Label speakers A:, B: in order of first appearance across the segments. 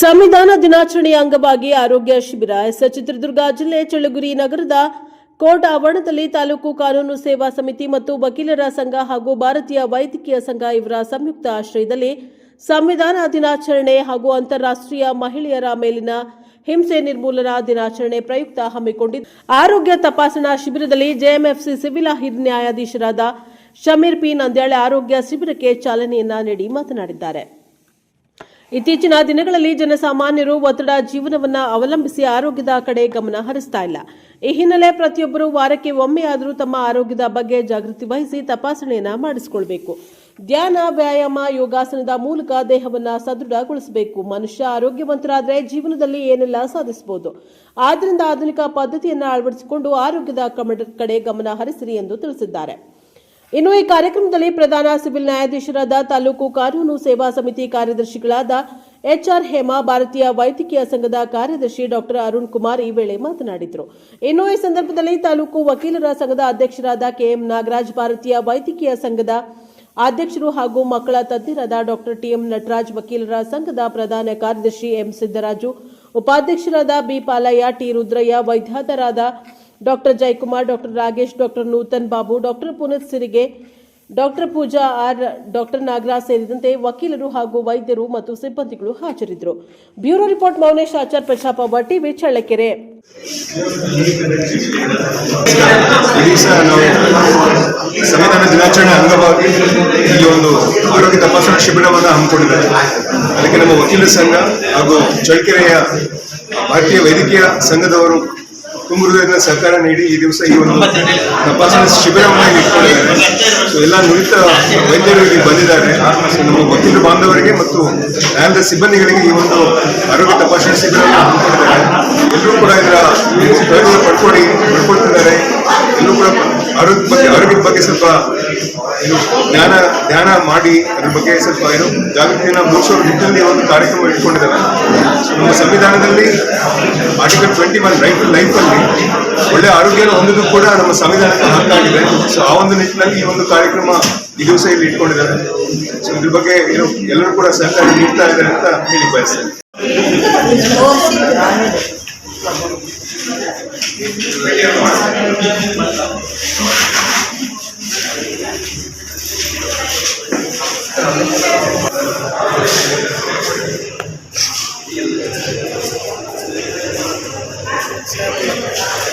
A: ಸಂವಿಧಾನ ದಿನಾಚರಣೆಯ ಅಂಗವಾಗಿ ಆರೋಗ್ಯ ಶಿಬಿರ. ಎಸ್. ಚಿತ್ರದುರ್ಗ ಜಿಲ್ಲೆ ಚಳ್ಳಗುರಿ ನಗರದ ಕೋರ್ಟ್ ಆವರಣದಲ್ಲಿ ತಾಲೂಕು ಕಾನೂನು ಸೇವಾ ಸಮಿತಿ ಮತ್ತು ವಕೀಲರ ಸಂಘ ಹಾಗೂ ಭಾರತೀಯ ವೈದ್ಯಕೀಯ ಸಂಘ ಇವರ ಸಂಯುಕ್ತ ಆಶ್ರಯದಲ್ಲಿ ಸಂವಿಧಾನ ದಿನಾಚರಣೆ ಹಾಗೂ ಅಂತಾರಾಷ್ಟ್ರೀಯ ಮಹಿಳೆಯರ ಮೇಲಿನ ಹಿಂಸೆ ನಿರ್ಮೂಲನಾ ದಿನಾಚರಣೆ ಪ್ರಯುಕ್ತ ಹಮ್ಮಿಕೊಂಡಿದ್ದ, ಆರೋಗ್ಯ ತಪಾಸಣಾ ಶಿಬಿರದಲ್ಲಿ ಜೆಎಂಎಫ್ಸಿ ಸಿವಿಲ್ ಹಿರಿಯ ನ್ಯಾಯಾಧೀಶರಾದ ಶಮೀರ್ ಪಿ. ನಂದ್ಯಾಳೆ ಆರೋಗ್ಯ ಶಿಬಿರಕ್ಕೆ ಚಾಲನೆಯನ್ನ ನೀಡಿ ಮಾತನಾಡಿದ್ದಾರೆ. ಇತ್ತೀಚಿನ ದಿನಗಳಲ್ಲಿ ಜನಸಾಮಾನ್ಯರು ಒತ್ತಡ ಜೀವನವನ್ನ ಅವಲಂಬಿಸಿ ಆರೋಗ್ಯದ ಕಡೆ ಗಮನ ಹರಿಸ್ತಾ ಇಲ್ಲ. ಈ ಹಿನ್ನೆಲೆ ಪ್ರತಿಯೊಬ್ಬರು ವಾರಕ್ಕೆ ಒಮ್ಮೆಯಾದರೂ ತಮ್ಮ ಆರೋಗ್ಯದ ಬಗ್ಗೆ ಜಾಗೃತಿ ವಹಿಸಿ ತಪಾಸಣೆಯನ್ನ ಮಾಡಿಸಿಕೊಳ್ಬೇಕು. ಧ್ಯಾನ, ವ್ಯಾಯಾಮ, ಯೋಗಾಸನದ ಮೂಲಕ ದೇಹವನ್ನ ಸದೃಢಗೊಳಿಸಬೇಕು. ಮನುಷ್ಯ ಆರೋಗ್ಯವಂತರಾದರೆ ಜೀವನದಲ್ಲಿ ಏನೆಲ್ಲ ಸಾಧಿಸಬಹುದು? ಆದ್ದರಿಂದ ಆಧುನಿಕ ಪದ್ಧತಿಯನ್ನು ಅಳವಡಿಸಿಕೊಂಡು ಆರೋಗ್ಯದ ಕಡೆ ಗಮನ ಹರಿಸಿರಿ ಎಂದು ತಿಳಿಸಿದ್ದಾರೆ. ಇನ್ನು ಈ ಕಾರ್ಯಕ್ರಮದಲ್ಲಿ ಪ್ರಧಾನ ಸಿವಿಲ್ ನ್ಯಾಯಾಧೀಶರಾದ ತಾಲೂಕು ಕಾನೂನು ಸೇವಾ ಸಮಿತಿ ಕಾರ್ಯದರ್ಶಿಗಳಾದ ಎಚ್ಆರ್ ಹೇಮಾ, ಭಾರತೀಯ ವೈದ್ಯಕೀಯ ಸಂಘದ ಕಾರ್ಯದರ್ಶಿ ಡಾಕ್ಟರ್ ಅರುಣ್ ಕುಮಾರ್ ಈ ವೇಳೆ ಮಾತನಾಡಿದರು. ಇನ್ನು ಈ ಸಂದರ್ಭದಲ್ಲಿ ತಾಲೂಕು ವಕೀಲರ ಸಂಘದ ಅಧ್ಯಕ್ಷರಾದ ಕೆಎಂ ನಾಗರಾಜ್, ಭಾರತೀಯ ವೈದ್ಯಕೀಯ ಸಂಘದ ಅಧ್ಯಕ್ಷರು ಹಾಗೂ ಮಕ್ಕಳ ತಜ್ಞರಾದ ಡಾಕ್ಟರ್ ಟಿಎಂ ನಟರಾಜ್, ವಕೀಲರ ಸಂಘದ ಪ್ರಧಾನ ಕಾರ್ಯದರ್ಶಿ ಎಂ ಸಿದ್ದರಾಜು, ಉಪಾಧ್ಯಕ್ಷರಾದ B Palayya, T Rudrayya ವೈದ್ಯಾಧರಾದ doctor Jayakumar, doctor Ragesh, doctor Nuthan Babu, doctor Puneeth Sirige, doctor Pooja R, doctor Nagaraj ಸೇರಿದಂತೆ ವಕೀಲರು ಹಾಗೂ ವೈದ್ಯರು ಮತ್ತು ಸಿಬ್ಬಂದಿಗಳು ಹಾಜರಿದ್ದರು. Bureau report, Mounesh Achar, Prashapa TV Challakere.
B: ಸಂವಿಧಾನ ದಿನಾಚರಣೆ ಅಂಗವಾಗಿ ಈ ಒಂದು ಆರೋಗ್ಯ ತಪಾಸಣಾ ಶಿಬಿರವನ್ನು ಹಮ್ಮಿಕೊಂಡಿದ್ದಾರೆ. ಅದಕ್ಕೆ ನಮ್ಮ ವಕೀಲರ ಸಂಘ ಹಾಗೂ ಚಳ್ಳಕೆರೆಯ ಭಾರತೀಯ ವೈದ್ಯಕೀಯ ಸಂಘದವರು ತುಂಬ ಸರ್ಕಾರ ನೀಡಿ ಈ ದಿವಸ ಈ ಒಂದು ತಪಾಸಣಾ ಶಿಬಿರವನ್ನು ಇಟ್ಕೊಂಡಿದ್ದಾರೆ. ಸೊ ಎಲ್ಲ ನುರಿತ ವೈದ್ಯರು ಇಲ್ಲಿ ಬಂದಿದ್ದಾರೆ ನಮ್ಮ ವಕೀಲ ಬಾಂಧವರಿಗೆ ಮತ್ತು ನ್ಯಾಯಾಲಯದ ಸಿಬ್ಬಂದಿಗಳಿಗೆ ಈ ಒಂದು ಆರೋಗ್ಯ ತಪಾಸಣೆ ಶಿಬಿರವನ್ನು ಹಮ್ಮಿಕೊಂಡಿದ್ದಾರೆ. ಎಲ್ಲರೂ ಕೂಡ ಇದರ ಪ್ರಯೋಜನ ಪಡ್ಕೊಡಿ ಪಡ್ಕೊಳ್ತಿದ್ದಾರೆ. ಎಲ್ಲರೂ ಕೂಡ ಆರೋಗ್ಯ ಬಗ್ಗೆ, ಆರೋಗ್ಯದ ಬಗ್ಗೆ ಸ್ವಲ್ಪ ಏನು ಧ್ಯಾನ ಧ್ಯಾನ ಮಾಡಿ, ಅದ್ರ ಬಗ್ಗೆ ಸ್ವಲ್ಪ ಏನು ಜಾಗೃತಿಯನ್ನು ಮೂಡಿಸೋ ನಿಟ್ಟಿನಲ್ಲಿ ಒಂದು ಕಾರ್ಯಕ್ರಮ ಇಟ್ಕೊಂಡಿದ್ದಾರೆ. ನಮ್ಮ ಸಂವಿಧಾನದಲ್ಲಿ article twenty one right to life ಅಲ್ಲಿ ಒಳ್ಳೆ ಆರೋಗ್ಯ ಹೊಂದಿದ್ದು ಕೂಡ ನಮ್ಮ ಸಂವಿಧಾನಕ್ಕೆ ಹಕ್ಕಾಗಿದೆ. ಸೊ ಆ ಒಂದು ನಿಟ್ಟಿನಲ್ಲಿ ಈ ಒಂದು ಕಾರ್ಯಕ್ರಮ ಈ ದಿವಸ ಇಲ್ಲಿ ಇಟ್ಕೊಂಡಿದ್ದಾರೆ. ಸೊ ಇದ್ರ ಬಗ್ಗೆ ಏನು ಎಲ್ಲರೂ ಕೂಡ ಸಹಕಾರ ನೀಡ್ತಾ ಇದ್ದಾರೆ ಅಂತ ಹೇಳಿ ಬಯಸ್ತೇನೆ.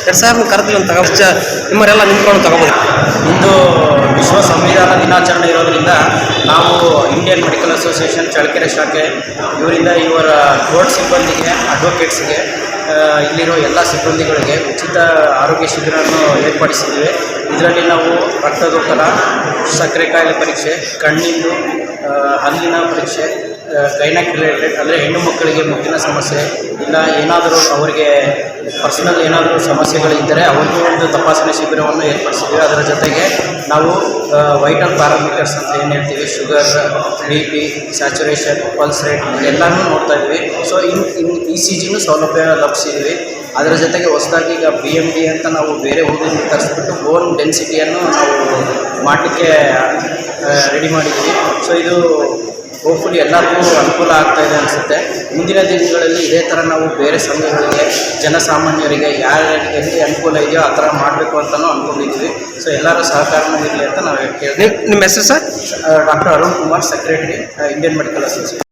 C: ಎರಡು ಸಾವಿರ ಕರೆದಿಲ್ಲ ತಗೋ ನಿಮ್ಮರೆಲ್ಲ ನಿಂತ್ಕೊಂಡು ತಗೋಬೋದು.
D: ಇಂದು ವಿಶ್ವ ಸಂವಿಧಾನ ದಿನಾಚರಣೆ ಇರೋದ್ರಿಂದ ನಾವು ಇಂಡಿಯನ್ ಮೆಡಿಕಲ್ ಅಸೋಸಿಯೇಷನ್ ಚಳಕೆರೆ ಶಾಖೆ, ಇವರಿಂದ ಇವರ ಕೋರ್ಟ್ ಸಿಬ್ಬಂದಿಗೆ, ಅಡ್ವೊಕೇಟ್ಸ್ಗೆ ಇಲ್ಲಿರೋ ಎಲ್ಲ ಸಿಬ್ಬಂದಿಗಳಿಗೆ ಉಚಿತ ಆರೋಗ್ಯ ಶಿಬಿರವನ್ನು ಏರ್ಪಡಿಸಿದ್ದೀವಿ. ಇದರಲ್ಲಿ ನಾವು ರಕ್ತದೊತ್ತಡ, ಸಕ್ಕರೆ ಕಾಯಿಲೆ ಪರೀಕ್ಷೆ, ಕಣ್ಣಿಂದು ಹಲ್ಲಿನ ಪರೀಕ್ಷೆ ಗೈನಕ್ ರಿಲೇಟೆಡ್ ಅಂದರೆ ಹೆಣ್ಣು ಮಕ್ಕಳಿಗೆ ಮುಟ್ಟಿನ ಸಮಸ್ಯೆ, ಇಲ್ಲ ಏನಾದರೂ ಅವರಿಗೆ ಪರ್ಸನಲ್ ಏನಾದರೂ ಸಮಸ್ಯೆಗಳಿದ್ದರೆ ಅವರಿಗೆ ಒಂದು ತಪಾಸಣೆ ಶಿಬಿರವನ್ನು ಏರ್ಪಡಿಸಿದ್ದೀವಿ ಅದರ ಜೊತೆಗೆ ನಾವು ವೈಟಲ್ ಪ್ಯಾರಾಮೀಟರ್ಸ್ ಅಂತ ಏನು ಹೇಳ್ತೀವಿ? Sugar B P saturation pulse rate ಎಲ್ಲನೂ ನೋಡ್ತಾ ಇದ್ವಿ. So in in E C ಜಿನೂ ಸೌಲಭ್ಯ ಲಭಿಸಿದ್ವಿ. ಅದರ ಜೊತೆಗೆ ಹೊಸದಾಗಿ ಈಗ ಬಿ ಎಂ ಡಿ ಅಂತ ನಾವು ಬೇರೆ ಊರಿನಿಂದ ತರಿಸ್ಬಿಟ್ಟು ಬೋನ್ ಡೆನ್ಸಿಟಿಯನ್ನು ನಾವು ಮಾಡಲಿಕ್ಕೆ ರೆಡಿ ಮಾಡಿದ್ವಿ. ಸೊ ಇದು ಹೋಪ್ಫುಲಿ ಎಲ್ಲರಿಗೂ ಅನುಕೂಲ ಆಗ್ತಾ ಇದೆ ಅನಿಸುತ್ತೆ. ಮುಂದಿನ ದಿನಗಳಲ್ಲಿ ಇದೇ ಥರ ನಾವು ಬೇರೆ ಸಂಘಗಳಿಗೆ ಜನಸಾಮಾನ್ಯರಿಗೆ ಯಾರ್ಯಾರಿಗೆ ಎಲ್ಲಿ ಅನುಕೂಲ ಇದೆಯೋ ಆ ಥರ ಮಾಡಬೇಕು ಅಂತಲೂ ಅಂದ್ಕೊಂಡಿದ್ದೀವಿ ಸೊ ಎಲ್ಲರೂ ಸಹಕಾರನೂ ಇರಲಿ ಅಂತ ನಾವು
C: ನಿಮ್ಮ ನಿಮ್ಮ ಹೆಸರು sir?
D: Doctor Arun Kumar secretary Indian medical association